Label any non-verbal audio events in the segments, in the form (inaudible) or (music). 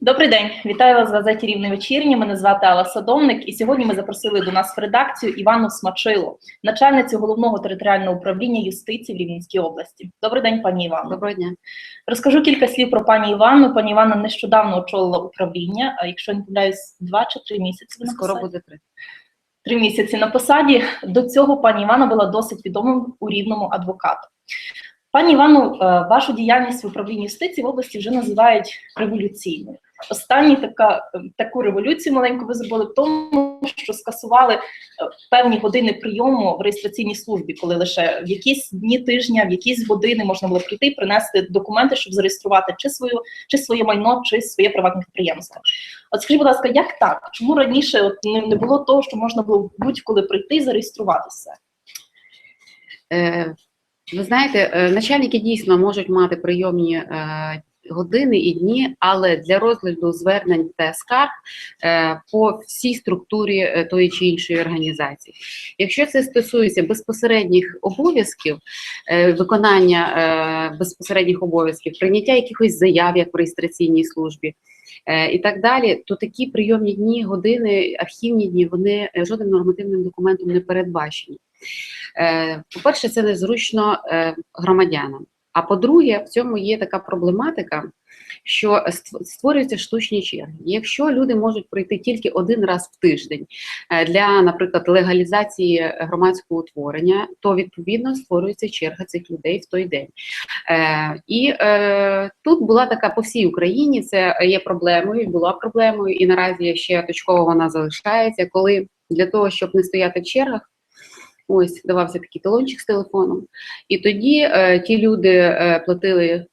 Добрий день, вітаю вас в газеті Рівне вечірні. Мене звати Алла Садовник, і сьогодні ми запросили до нас в редакцію Івану Смачило, начальницю головного територіального управління юстиції в Рівненській області. Добрий день, пані Івано. Доброго дня. Розкажу кілька слів про пані Іванну. Пані Іванна нещодавно очолила управління. А якщо не помиляюсь, два чи три місяці Скоро буде три. три місяці на посаді. До цього пані Івана була досить відомим у рівному адвокатом. Пані Івану, е, вашу діяльність в управлінні юстиції в області вже називають революційною. Останні така е, таку революцію маленьку ви зробили в тому, що скасували е, певні години прийому в реєстраційній службі, коли лише в якісь дні тижня, в якісь години можна було прийти, принести документи, щоб зареєструвати чи свою, чи своє майно, чи своє приватне підприємство. От скажіть, будь ласка, як так? Чому раніше от не, не було того, що можна було будь-коли прийти і зареєструватися? Е, ви знаєте, е, начальники дійсно можуть мати прийомні е, години і дні, але для розгляду звернень та скарг е, по всій структурі е, тої чи іншої організації. Якщо це стосується безпосередніх обов'язків, е, виконання безпосередніх обов'язків, прийняття якихось заяв як в реєстраційній службі. І так далі, то такі прийомні дні, години, архівні дні, вони жодним нормативним документом не передбачені. По-перше, це незручно громадянам. А по-друге, в цьому є така проблематика, що ст- створюються штучні черги. Якщо люди можуть прийти тільки один раз в тиждень е, для, наприклад, легалізації громадського утворення, то відповідно створюється черга цих людей в той день. Е, І е, тут була така по всій Україні. Це є проблемою, була проблемою, і наразі ще точково вона залишається, коли для того, щоб не стояти в чергах. Ось давався такий талончик з телефоном. І тоді е, ті люди е, платили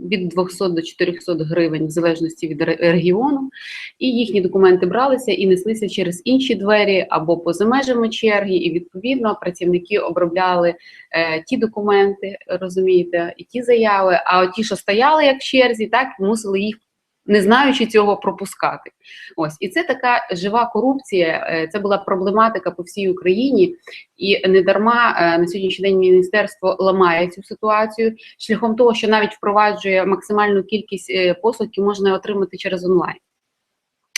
від 200 до 400 гривень, в залежності від регіону, і їхні документи бралися і неслися через інші двері або поза межами черги. І відповідно працівники обробляли е, ті документи, розумієте, і ті заяви. А ті, що стояли як в черзі, так мусили їх. Не знаючи цього пропускати, ось і це така жива корупція. е, Це була проблематика по всій Україні, і не дарма е, на сьогоднішній день міністерство ламає цю ситуацію шляхом того, що навіть впроваджує максимальну кількість е, послуг, які можна отримати через онлайн.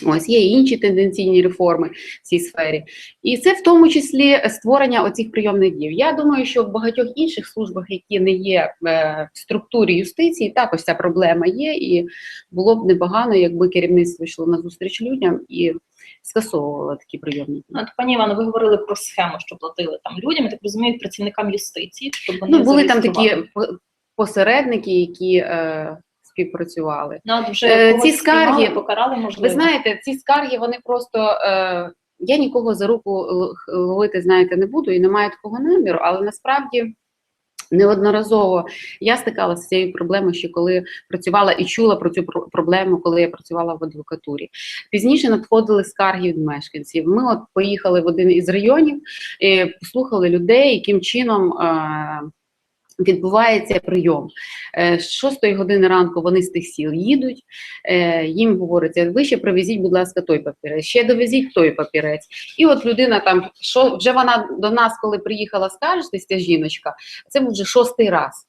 Ось є і інші тенденційні реформи в цій сфері, і це в тому числі створення оцих прийомних днів. Я думаю, що в багатьох інших службах, які не є е, в структурі юстиції, також ця проблема є, і було б непогано, якби керівництво йшло на зустріч людям і скасовувало такі прийомні дні. От, пані Івано, ви говорили про схему, що платили там людям, я так розумію, працівникам юстиції, щоб вони Ну були там такі посередники, які е, співпрацювали. Ну, от вже Е, ці скарги- покарали, можливо. Ви знаєте, ці скарги вони просто. Е, я нікого за руку ловити, знаєте, не буду і не маю такого наміру, але насправді. Неодноразово я стикалася з цією проблемою, ще коли працювала і чула про цю проблему, коли я працювала в адвокатурі. Пізніше надходили скарги від мешканців. Ми от поїхали в один із районів, і послухали людей, яким чином е, відбувається прийом. Е, З 6 години ранку вони з тих сіл їдуть, е, їм говориться, ви ще привезіть, будь ласка, той папірець, ще довезіть той папірець. І от людина там, що вже вона до нас, коли приїхала скаржитися, ця жіночка, це вже шостий раз.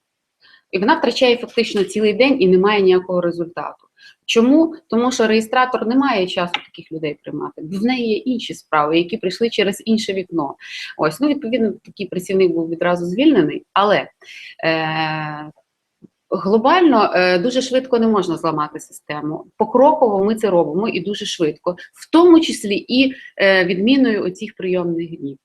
І вона втрачає фактично цілий день і не має ніякого результату. Чому? Тому що реєстратор не має часу таких людей приймати. В неї є інші справи, які прийшли через інше вікно. Ось, ну відповідно, такий працівник був відразу звільнений, але е, глобально е, дуже швидко не можна зламати систему. Покроково ми це робимо і дуже швидко, в тому числі і е, відміною оцих прийомних днів.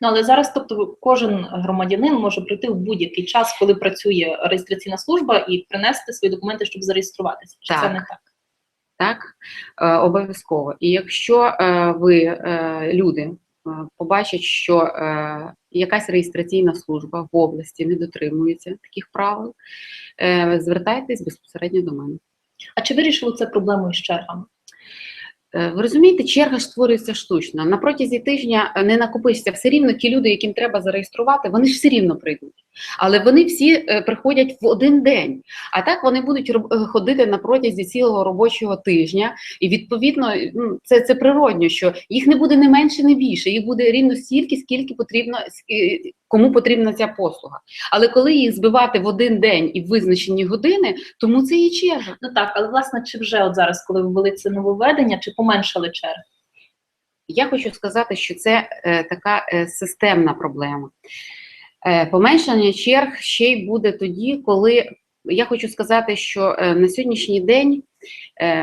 Ну, але зараз, тобто, кожен громадянин може прийти в будь-який час, коли працює реєстраційна служба, і принести свої документи, щоб зареєструватися. Чи це не так? Так, е, обов'язково. І якщо е, ви, е, люди, побачать, що е, якась реєстраційна служба в області не дотримується таких правил, е, звертайтесь безпосередньо до мене. А чи вирішили це проблему із чергами? Е, Ви розумієте, черга ж створюється штучно. На протязі тижня е, не накопишся все рівно ті люди, яким треба зареєструвати, вони ж все рівно прийдуть. Але вони всі е, приходять в один день. А так вони будуть ходити на протязі цілого робочого тижня. І відповідно ну, це, це природньо, що їх не буде не менше, не більше. Їх буде рівно стільки, скільки потрібно, кому потрібна ця послуга. Але коли їх збивати в один день і в визначені години, тому це і черга. Ну так, але власне, чи вже от зараз, коли ввели це нововведення, чи поменшали черги? Я хочу сказати, що це е, така е, системна проблема. Е, поменшення черг ще й буде тоді, коли я хочу сказати, що е, на сьогоднішній день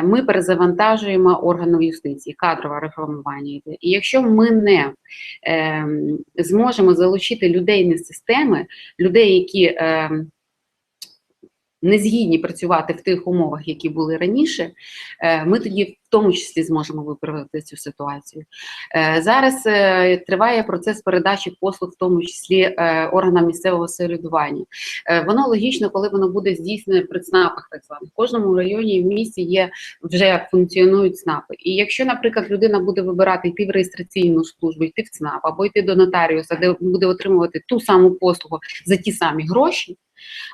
ми перезавантажуємо органи юстиції, кадрове реформування. І якщо ми не е, зможемо залучити людей не з системи, людей, які е, не згідні працювати в тих умовах, які були раніше, е, ми тоді в тому числі зможемо виправити цю ситуацію. Е, Зараз е, триває процес передачі послуг, в тому числі органам місцевого самоврядування. Е, Воно логічно, коли воно буде здійснене при ЦНАПах, так званих. В кожному районі в місті є вже функціонують ЦНАПи. І якщо, наприклад, людина буде вибирати йти в реєстраційну службу, йти в ЦНАП або йти до нотаріуса, де буде отримувати ту саму послугу за ті самі гроші,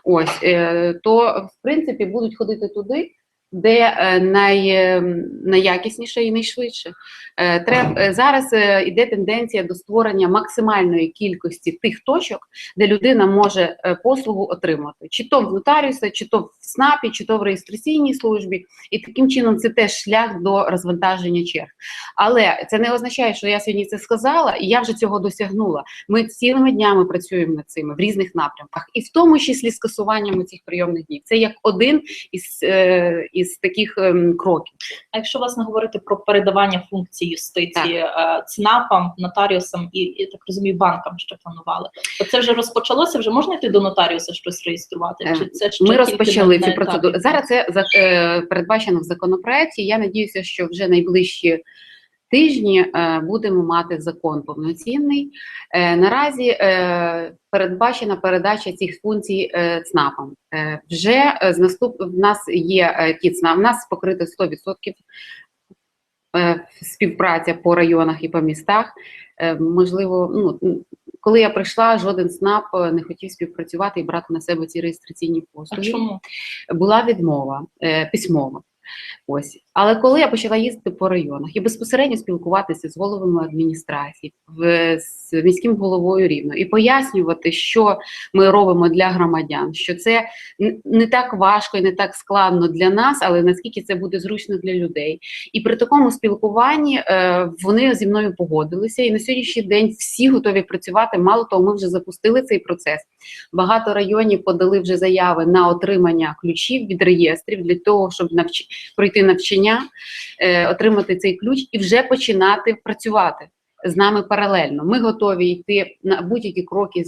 ось е, то в принципі будуть ходити туди. Де е, най, е, найякісніше і найшвидше. Е, Треб, е, зараз е, іде тенденція до створення максимальної кількості тих точок, де людина може послугу отримати, чи то в нотаріуса, чи то в СНАПі, чи то в реєстраційній службі. І таким чином це теж шлях до розвантаження черг. Але це не означає, що я сьогодні це сказала, і я вже цього досягнула. Ми цілими днями працюємо над цим в різних напрямках, і в тому числі скасуванням цих прийомних днів. Це як один із, із таких ем, кроків. А якщо власне говорити про передавання функцій юстиції е, ЦНАПам, нотаріусам і, і так розумію, банкам, що планували, то це вже розпочалося. Вже можна йти до нотаріуса щось реєструвати? Е, Чи це ще Ми розпочали цю процедуру. Зараз це за- е, передбачено в законопроекті. Я надіюся, що вже найближчі тижні е, будемо мати закон повноцінний. Е, Наразі е, передбачена передача цих функцій ЦНАПам. Вже з наступ в нас є ті ЦНАП, в нас покрито 100% е, співпраця по районах і по містах. Можливо, ну коли я прийшла, жоден СНАП не хотів співпрацювати і брати на себе ці реєстраційні А послуги. чому? Була відмова е, письмова. Ось, але коли я почала їздити по районах і безпосередньо спілкуватися з головами адміністрації, з міським головою рівно і пояснювати, що ми робимо для громадян, що це не так важко і не так складно для нас, але наскільки це буде зручно для людей. І при такому спілкуванні е, вони зі мною погодилися. І на сьогоднішній день всі готові працювати. Мало того, ми вже запустили цей процес. Багато районів подали вже заяви на отримання ключів від реєстрів для того, щоб навч... пройти навчання, е, отримати цей ключ і вже починати працювати з нами паралельно. Ми готові йти на будь-які кроки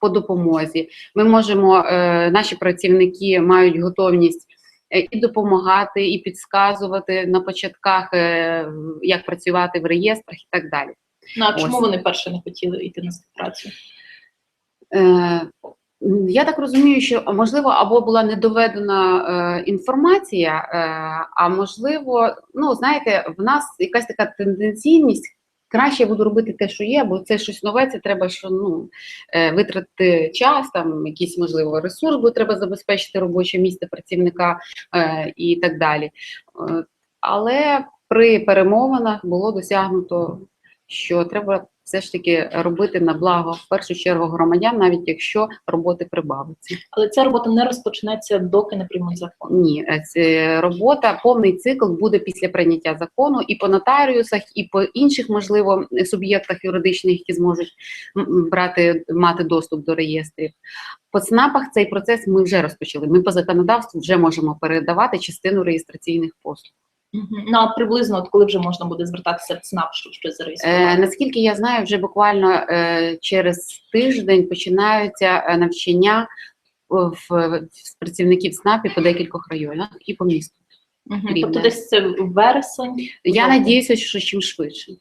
по допомозі. Ми можемо, е, наші працівники мають готовність. е, І допомагати, і підказувати на початках, як працювати в реєстрах і так далі. Ну а чому Ось. вони перше не хотіли йти на співпрацю? Е, Я так розумію, що можливо або була недоведена е, інформація, е, а можливо, ну знаєте, в нас якась така тенденційність. Краще я буду робити те, що є, бо це щось нове, це треба що ну е, витратити час, там якийсь можливо ресурс, бо треба забезпечити робоче місце працівника е, і так далі. Е, але при перемовинах було досягнуто, що треба все ж таки робити на благо в першу чергу громадян, навіть якщо роботи прибавиться. Але ця робота не розпочнеться, доки не приймуть закон. Ні, е, це робота, повний цикл буде після прийняття закону і по нотаріусах, і по інших, можливо, суб'єктах юридичних, які зможуть брати мати доступ до реєстрів. По ЦНАПах цей процес ми вже розпочали. Ми по законодавству вже можемо передавати частину реєстраційних послуг. Ну а приблизно, от коли вже можна буде звертатися в ЦНАП, щоб щось зареєструвати? Е, наскільки я знаю, вже буквально е, через тиждень починаються е, навчання в, в, працівників СНАПі по декількох районах і по місту. Рівне. Тобто десь це вересень. Я надіюся, що чим швидше.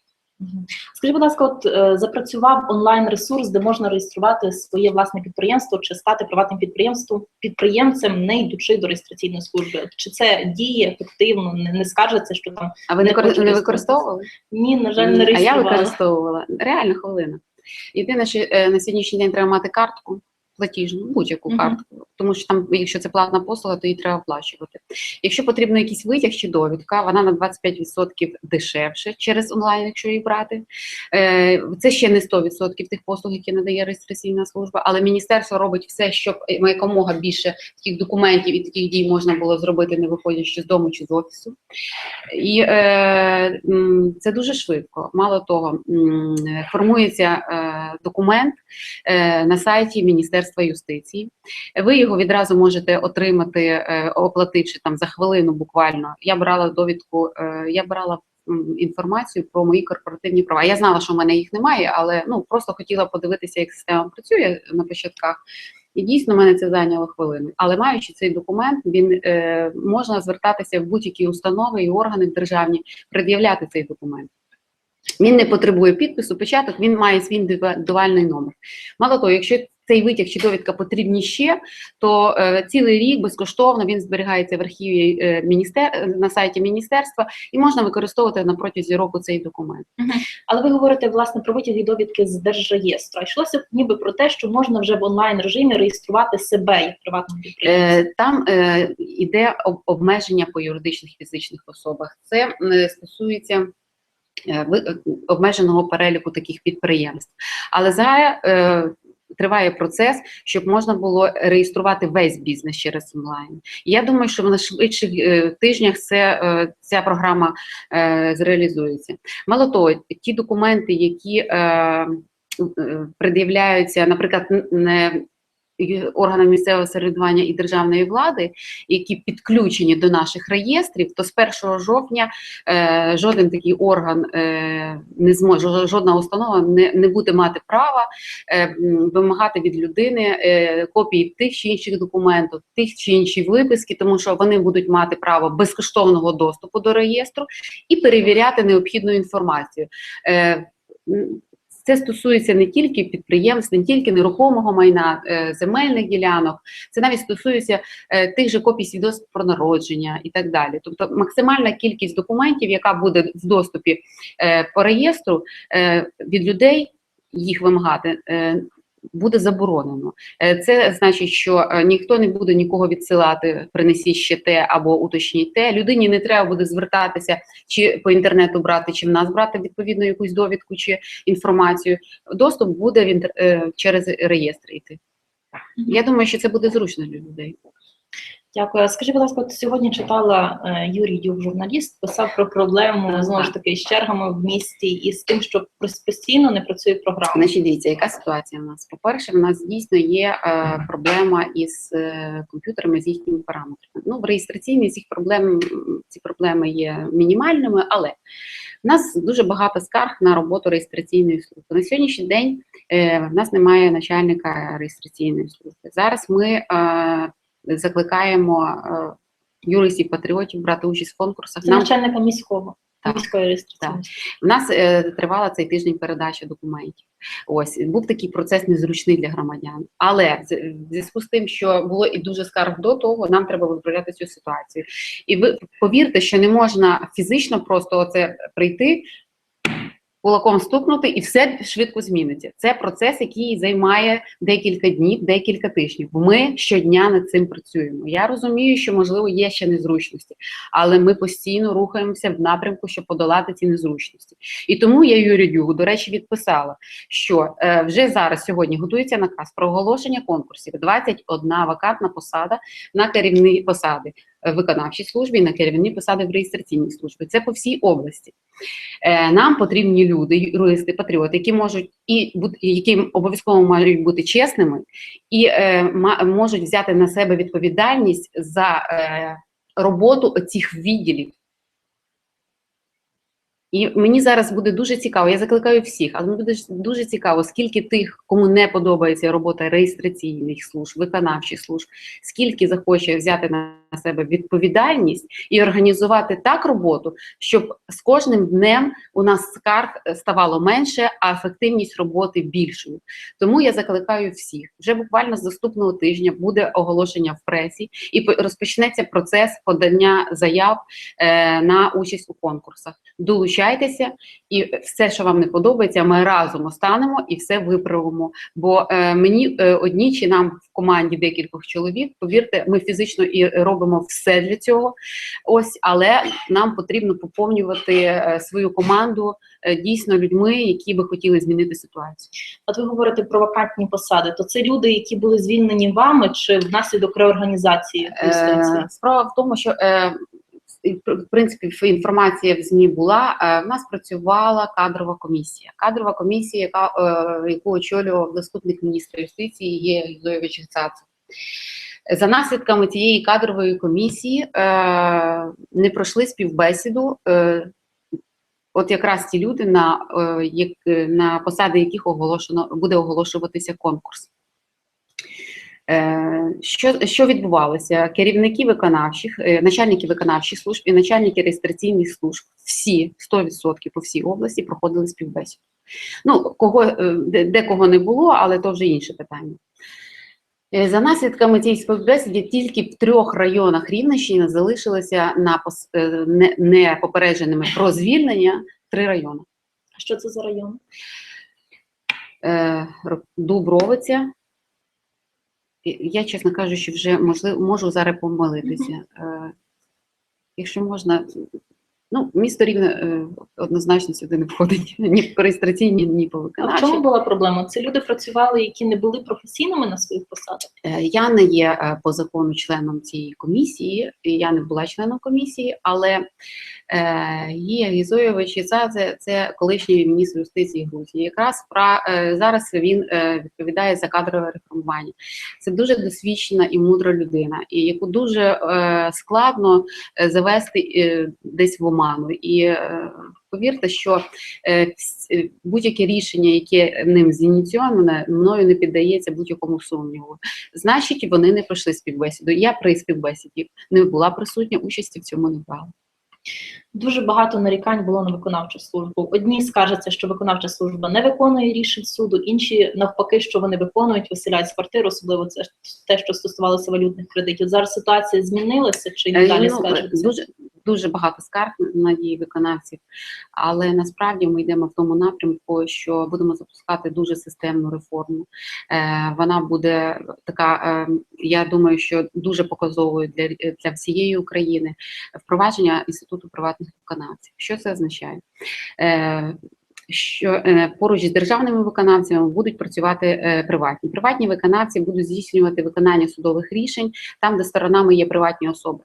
Скажіть, будь ласка, от е, запрацював онлайн ресурс, де можна реєструвати своє власне підприємство чи стати приватним підприємством підприємцем, не йдучи до реєстраційної служби. Чи це діє ефективно? Не, не скаржиться, що там А ви не, Не не використовували? ні, на жаль, не а я використовувала. Реально хвилина. Єдине, що е, на сьогоднішній день треба мати картку платіжну, будь-яку Мгм. картку, тому що там, якщо це платна послуга, то її треба оплачувати. Якщо потрібно якийсь витяг чи довідка, вона на 25% дешевше через онлайн, якщо її брати. Е, Це ще не 100% тих послуг, які надає реєстраційна служба, але міністерство робить все, щоб якомога більше таких документів і таких дій можна було зробити, не виходячи з дому чи з офісу. І е, це дуже швидко. Мало того, формується е, документ е, на сайті Міністерства юстиції. Ви його відразу можете отримати, е, оплативши там за хвилину буквально. Я брала довідку, е, я брала інформацію про мої корпоративні права. Я знала, що в мене їх немає, але ну просто хотіла подивитися, як система працює на початках. І дійсно мене це зайняло хвилину. Але маючи цей документ, він е, можна звертатися в будь-які установи і органи державні, пред'являти цей документ. Він не потребує підпису, печаток, він має свій індивідуальний номер. Мало того, якщо цей витяг чи довідка потрібні ще, то е, цілий рік безкоштовно він зберігається в архіві е, міністер... на сайті міністерства і можна використовувати на протязі року цей документ. Але ви говорите власне про витяги довідки з держреєстру. А йшлося ніби про те, що можна вже в онлайн режимі реєструвати себе як приватного підприємця. Е, Там е, іде обмеження по юридичних і фізичних особах. Це е, стосується е, е, обмеженого переліку таких підприємств. Але зараз е, триває процес, щоб можна було реєструвати весь бізнес через онлайн. Я думаю, що в найшвидших е, тижнях це, е, ця програма е, зреалізується. Мало того, ті документи, які пред'являються, наприклад, не органам місцевого самоврядування і державної влади, які підключені до наших реєстрів, то з 1 жовтня е, жоден такий орган е, не зможе, жодна установа не, не буде мати права е, вимагати від людини е, копії тих чи інших документів, тих чи інші виписки, тому що вони будуть мати право безкоштовного доступу до реєстру і перевіряти необхідну інформацію. Е, це стосується не тільки підприємств, не тільки нерухомого майна, е, земельних ділянок, це навіть стосується е, тих же копій свідоцтв про народження і так далі. Тобто максимальна кількість документів, яка буде в доступі е, по реєстру від людей, їх вимагати. Буде заборонено. Е, Це значить, що е, ніхто не буде нікого відсилати, принесіть ще те або уточніть те. Людині не треба буде звертатися чи по інтернету брати, чи в нас брати відповідно якусь довідку чи інформацію. Доступ буде в інтер... е, через реєстр йти. Я думаю, що це буде зручно для людей. Дякую. Скажіть, будь ласка, от сьогодні читала е, Юрій Дюк, журналіст, писав про проблему знову ж таки з чергами в місті і з тим, що постійно не працює програма. Значить, дивіться, яка ситуація в нас? По-перше, в нас дійсно є е, проблема із е, комп'ютерами, з їхніми параметрами. Ну, в реєстраційній цих проблем ці проблеми є мінімальними, але в нас дуже багато скарг на роботу реєстраційної служби. На сьогоднішній день е, в нас немає начальника реєстраційної служби. Зараз ми е, закликаємо е, юристів патріотів брати участь в конкурсах. Це начальника міського Так, реєстраційної. У нас е, тривала цей тиждень передача документів. Ось був такий процес незручний для громадян. Але в зв'язку з тим, що було і дуже скарг до того, нам треба виправляти цю ситуацію. І ви повірте, що не можна фізично просто оце прийти. Кулаком стукнути і все швидко зміниться. Це процес, який займає декілька днів, декілька тижнів. Ми щодня над цим працюємо. Я розумію, що можливо є ще незручності, але ми постійно рухаємося в напрямку, щоб подолати ці незручності. І тому я Юрію Дюгу, до речі, відписала, що е, вже зараз сьогодні готується наказ про оголошення конкурсів. 21 вакантна посада на керівні посади виконавчій службі і на керівні посади в реєстраційній службі. Це по всій області. Е, Нам потрібні люди, юристи, патріоти, які можуть і які обов'язково мають бути чесними, і е, можуть взяти на себе відповідальність за е, роботу цих відділів. І мені зараз буде дуже цікаво, я закликаю всіх, але мені буде дуже цікаво, скільки тих, кому не подобається робота реєстраційних служб, виконавчих служб, скільки захоче взяти на себе відповідальність і організувати так роботу, щоб з кожним днем у нас скарг е, ставало менше, а ефективність роботи більшою. Тому я закликаю всіх. Вже буквально з наступного тижня буде оголошення в пресі і розпочнеться процес подання заяв е, на участь у конкурсах. Долучайтеся, і все, що вам не подобається, ми разом останемо і все виправимо. Бо е, мені одні чи нам в команді декількох чоловік, повірте, ми фізично і робимо все для цього. Ось, але нам потрібно поповнювати е, свою команду е, дійсно людьми, які би хотіли змінити ситуацію. От ви говорите про вакантні посади. То це люди, які були звільнені вами, чи внаслідок реорганізації? Е, Справа в тому, що е, в принципі інформація в ЗМІ була. е, В нас працювала кадрова комісія. Кадрова комісія, яка яку очолював заступник міністра юстиції є Зойович Гцацов. За наслідками цієї кадрової комісії е, не пройшли співбесіду. Е, От якраз ті люди, на, е, як, на посади яких оголошено буде оголошуватися конкурс. Е, Що, що відбувалося? Керівники виконавчих, е, начальники виконавчих служб і начальники реєстраційних служб, всі 100% по всій області проходили співбесіду. Ну, кого, е, де, де не було, але то вже інше питання. Е, За наслідками цієї співбесіди тільки в трьох районах Рівненщини залишилися на пос- е, не, не попередженими про звільнення три райони. А що це за район? Е, Дубровиця. Я, чесно кажучи, вже можливо можу зараз помилитися. Якщо можна, ну, місто Рівне е, однозначно сюди не входить (laughs) ні по реєстраційні, ні по А в чому була проблема? Це люди працювали, які не були професійними на своїх посадах. Е, Я не є е, по закону членом цієї комісії, я не була членом комісії, але Гія Гізойович це, це колишній міністр юстиції Грузії. Якраз пра, е, зараз він відповідає за кадрове реформування. Це дуже досвідчена і мудра людина, і яку дуже складно завести десь в оману. І е, повірте, що е, е, будь-яке рішення, яке ним зініційоване, мною не піддається будь-якому сумніву. Значить, вони не пройшли співбесіду. Я при співбесіді не була присутня, участі в цьому не брала. Дуже багато нарікань було на виконавчу службу. Одні скаржаться, що виконавча служба не виконує рішень суду, інші навпаки, що вони виконують, виселяють з квартир, особливо це те, що стосувалося валютних кредитів. Зараз ситуація змінилася чи далі ну, скаржаться? дуже, дуже багато скарг на дії виконавців, але насправді ми йдемо в тому напрямку, що будемо запускати дуже системну реформу. Е, вона буде така, е, я думаю, що дуже показовою для, для всієї України. Впровадження інституту приватних виконавців. Що це означає? Е, що поруч з державними виконавцями будуть працювати приватні. Приватні виконавці будуть здійснювати виконання судових рішень там, де сторонами є приватні особи.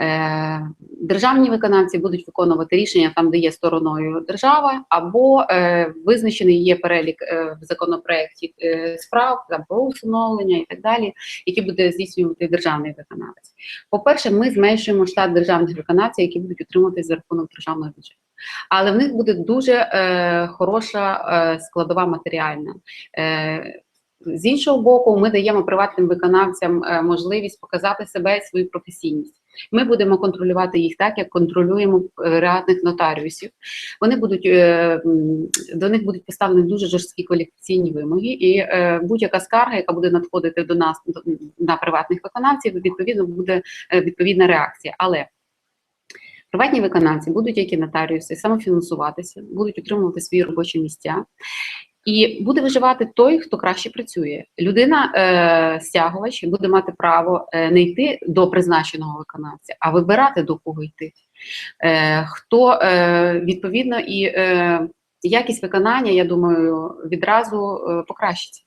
Е, Державні виконавці будуть виконувати рішення там, де є стороною держава, або е, визначений є перелік в законопроекті е, справ там, про усиновлення і так далі, які буде здійснювати державний виконавець. По-перше, ми зменшуємо штат державних виконавців, які будуть утримуватися за рахунок державного бюджету. Але в них буде дуже е, хороша е, складова матеріальна. Е, з іншого боку, ми даємо приватним виконавцям е, можливість показати себе і свою професійність. Ми будемо контролювати їх так, як контролюємо е, реальних нотаріусів. Вони будуть е, до них будуть поставлені дуже жорсткі кваліфікаційні вимоги, і будь-яка скарга, яка буде надходити до нас на приватних виконавців, відповідно буде відповідна реакція. Але Приватні виконавці будуть, як і нотаріуси, самофінансуватися, будуть отримувати свої робочі місця. І буде виживати той, хто краще працює. Людина е, стягувач буде мати право е, не йти до призначеного виконавця, а вибирати до кого йти. Е, хто е, відповідно і е, якість виконання, я думаю, відразу е, покращиться.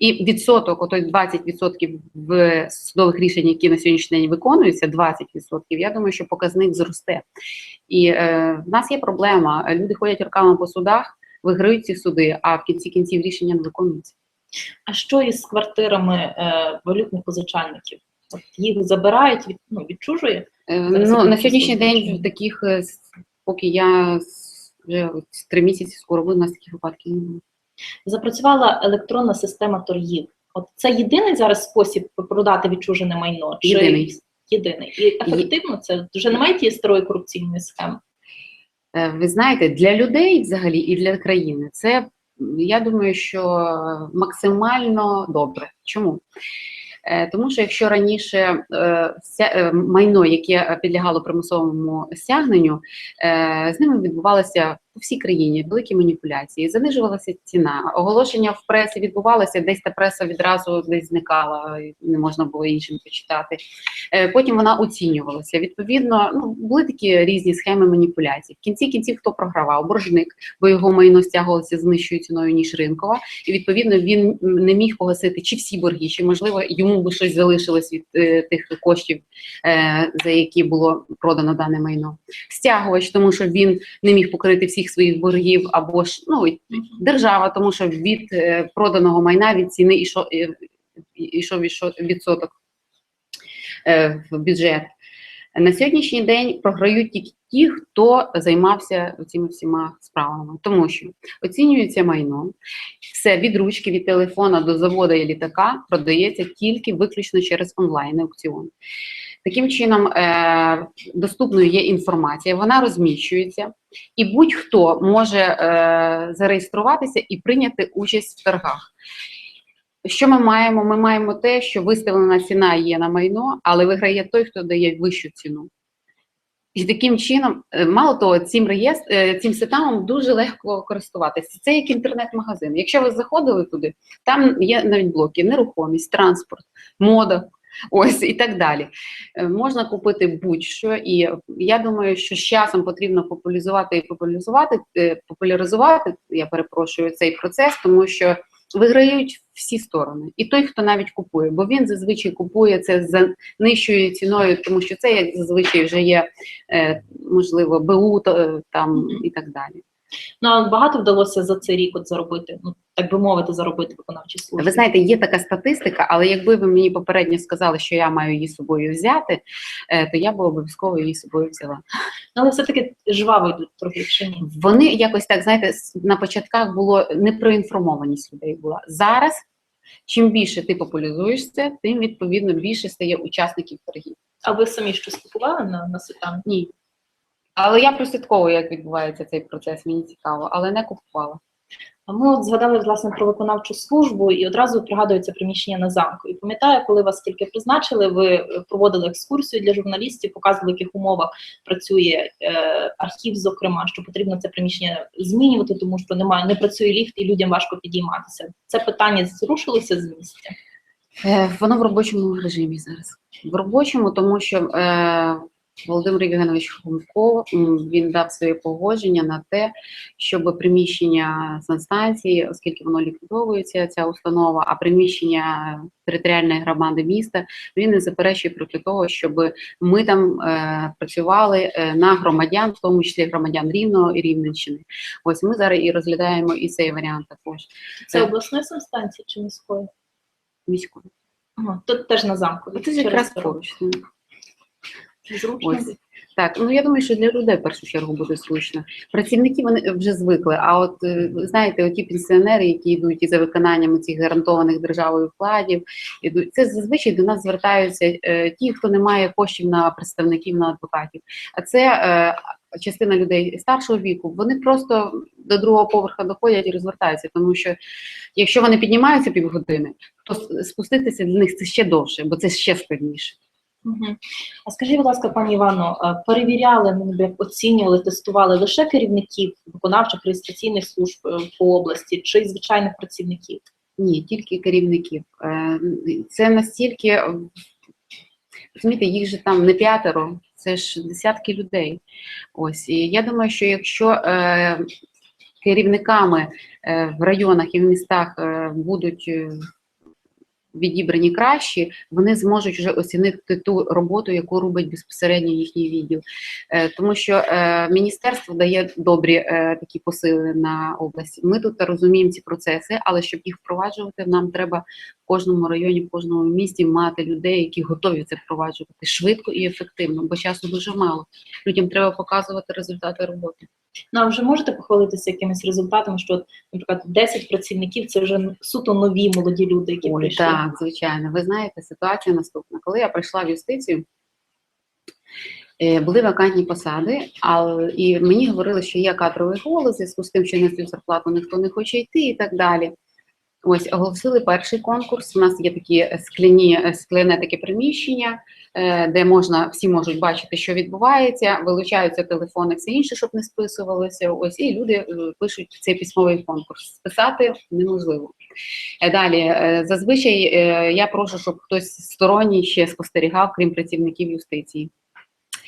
І відсоток, отой 20% в судових рішень, які на сьогоднішній день виконуються, 20%, я думаю, що показник зросте. І е, в нас є проблема. Люди ходять роками по судах, виграють ці суди, а в кінці кінців рішення не виконуються. А що із квартирами е, валютних позичальників? От їх забирають, від, ну, відчужує? Е, ну, на сьогоднішній день таких, е, поки я вже три місяці скоро буду, у нас таких випадків не було. Запрацювала електронна система торгів. От це єдиний зараз спосіб продати відчужене майно? Чи Єдиний. єдиний? І ефективно це вже немає тієї старої корупційної схеми. Е, Ви знаєте, для людей взагалі і для країни це я думаю, що максимально добре. Чому? Е, Тому що якщо раніше е, майно, яке підлягало примусовому стягненню, з ними відбувалися по всій країні великі маніпуляції, занижувалася ціна, оголошення в пресі відбувалося, десь та преса відразу десь зникала, не можна було іншим почитати. Е, Потім вона оцінювалася. Відповідно, ну були такі різні схеми маніпуляцій. В кінці кінців хто програвав? Боржник, бо його майно стягувалося з нижчою ціною ніж ринкова, і відповідно він не міг погасити чи всі борги, чи можливо йому би щось залишилось від е, тих коштів, е, за які було продано дане майно. Стягувач, тому що він не міг покрити всіх своїх боргів, або ж ну держава, тому що від е, проданого майна від ціни ішов, ішов відсоток е, в бюджет. На сьогоднішній день програють тільки ті, хто займався цими всіма справами, тому що оцінюється майно, все від ручки, від телефона до заводу і літака продається тільки виключно через онлайн аукціон. Таким чином, е, доступною є інформація, вона розміщується, і будь-хто може е, зареєструватися і прийняти участь в торгах. Що ми маємо? Ми маємо те, що виставлена ціна є на майно, але виграє той, хто дає вищу ціну. І таким чином, е, мало того, цим реєстр, е, цим сетамом дуже легко користуватися. Це як інтернет-магазин. Якщо ви заходили туди, там є навіть блоки, нерухомість, транспорт, мода. Ось і так далі. Е, Можна купити будь-що, і я думаю, що з часом потрібно популяризувати і популяризувати, е, популяризувати, я перепрошую, цей процес, тому що виграють всі сторони. І той, хто навіть купує, бо він зазвичай купує це за нижчою ціною, тому що це як зазвичай вже є е, можливо БУ там і так далі. Ну а багато вдалося за цей рік от заробити, ну так би мовити, заробити виконавчі служби. Ви знаєте, є така статистика, але якби ви мені попередньо сказали, що я маю її з собою взяти, е, то я б обов'язково її з собою взяла. Ну, але все-таки жваво йдуть трохи чи ні? Вони якось так, знаєте, на початках було непроінформованість людей була. Зараз, чим більше ти популяризуєшся, тим відповідно більше стає учасників торгів. А ви самі щось купували на, на сетам? Ні. Але я прослідковую, як відбувається цей процес, мені цікаво, але не купувала. Ми от згадали власне про виконавчу службу і одразу пригадується приміщення на замку. І пам'ятаю, коли вас тільки призначили, ви проводили екскурсію для журналістів, показували, в яких умовах працює е, архів, зокрема, що потрібно це приміщення змінювати, тому що немає, не працює ліфт і людям важко підійматися. Це питання зрушилося з місця. Е, Воно в робочому режимі зараз. В робочому, тому що е, Володимир Євгенович Хомко він дав своє погодження на те, щоб приміщення санстанції, оскільки воно ліквідовується, ця установа, а приміщення територіальної громади міста, він не заперечує проти того, щоб ми там е, працювали е, на громадян, в тому числі громадян Рівного і Рівненщини. Ось ми зараз і розглядаємо і цей варіант також Це обласної санстанції чи міської? міської. Ага, тут теж на замку. Це якраз поруч. Зручно. Ось. Так, ну я думаю, що для людей в першу чергу буде зручно. Працівники вони вже звикли. А от е, знаєте, оті пенсіонери, які йдуть і за виконанням цих гарантованих державою вкладів, ідуть це зазвичай до нас звертаються е, ті, хто не має коштів на представників на адвокатів. А це е, частина людей старшого віку. Вони просто до другого поверха доходять і розвертаються, тому що якщо вони піднімаються півгодини, то спуститися для них це ще довше, бо це ще складніше. А скажіть, будь ласка, пані Івано, е, перевіряли, ну, оцінювали, тестували лише керівників виконавчих реєстраційних служб е, по області чи звичайних працівників? Ні, тільки керівників. Е, Це настільки, розумієте, їх же там не п'ятеро, це ж десятки людей. Ось і я думаю, що якщо керівниками в районах і в містах будуть відібрані кращі, вони зможуть вже оцінити ту роботу, яку робить безпосередньо їхній відділ. Е, Тому що е, міністерство дає добрі е, такі посили на область. Ми тут розуміємо ці процеси, але щоб їх впроваджувати, нам треба кожному районі, в кожному місті мати людей, які готові це впроваджувати швидко і ефективно, бо часу дуже мало. Людям треба показувати результати роботи. Ну, а вже можете похвалитися якимись результатами, що, наприклад, 10 працівників це вже суто нові молоді люди, які Ой, прийшли. так, звичайно. Ви знаєте, ситуація наступна. Коли я прийшла в юстицію, е, були вакантні посади, але і мені говорили, що є кадровий голос, в зв'язку з тим, що на цю зарплату ніхто не хоче йти і так далі. Ось оголосили перший конкурс. У нас є такі скляні е, скляне таке приміщення, е, де можна всі можуть бачити, що відбувається, вилучаються телефони, все інше, щоб не списувалося. Ось і люди е, пишуть цей письмовий конкурс. Списати неможливо. Е, Далі, е, зазвичай е, я прошу, щоб хтось сторонній ще спостерігав, крім працівників юстиції,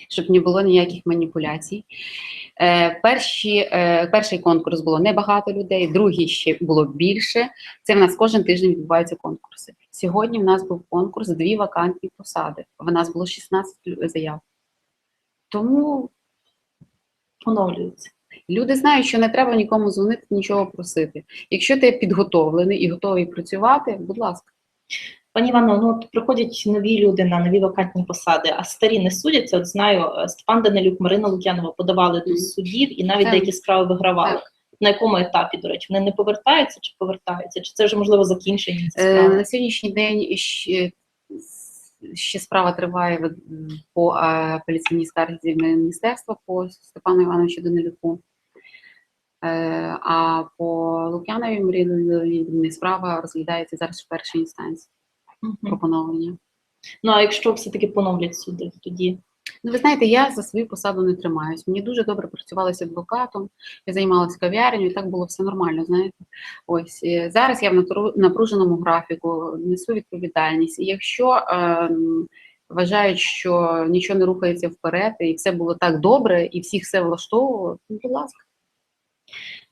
щоб не було ніяких маніпуляцій. Е, Перші, е, перший конкурс було небагато людей, другий ще було більше. Це в нас кожен тиждень відбуваються конкурси. Сьогодні в нас був конкурс дві вакантні посади. В нас було 16 заяв. Тому Оновлюються. Люди знають, що не треба нікому дзвонити, нічого просити. Якщо ти підготовлений і готовий працювати, будь ласка. Пані Івано, ну от приходять нові люди на нові вакантні посади, а старі не судяться. От знаю, е, Степан Данилюк, Марина Лук'янова подавали до судів і навіть Так. деякі справи вигравали. Так. На якому етапі, до речі, вони не повертаються чи повертаються? Чи це вже можливо закінчені ці Е, на сьогоднішній день ще, ще справа триває по е, апеляційній скарзі міністерства по Степану Івановичу Данилюку. Е, А по Лук'янові Марії справа розглядається зараз в першій інстанції. Про поновлення. Ну а якщо все-таки поновлять суди, тоді Ну, ви знаєте, я за свою посаду не тримаюсь. Мені дуже добре працювалося адвокатом, я займалася кав'ярнею, і так було все нормально. Знаєте, ось е, зараз я в напруженому графіку, несу відповідальність. І якщо ем, вважають, що нічого не рухається вперед, і все було так добре, і всіх все влаштовувало, ну, будь ласка.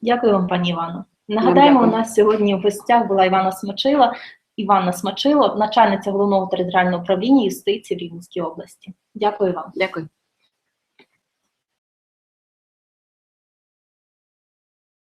Дякую вам, пані Івано. Нагадаємо, у нас сьогодні в гостях була Івана Смачила, Іванна Смачило, начальниця головного територіального управління юстиції в Рівненській області. Дякую вам. Дякую.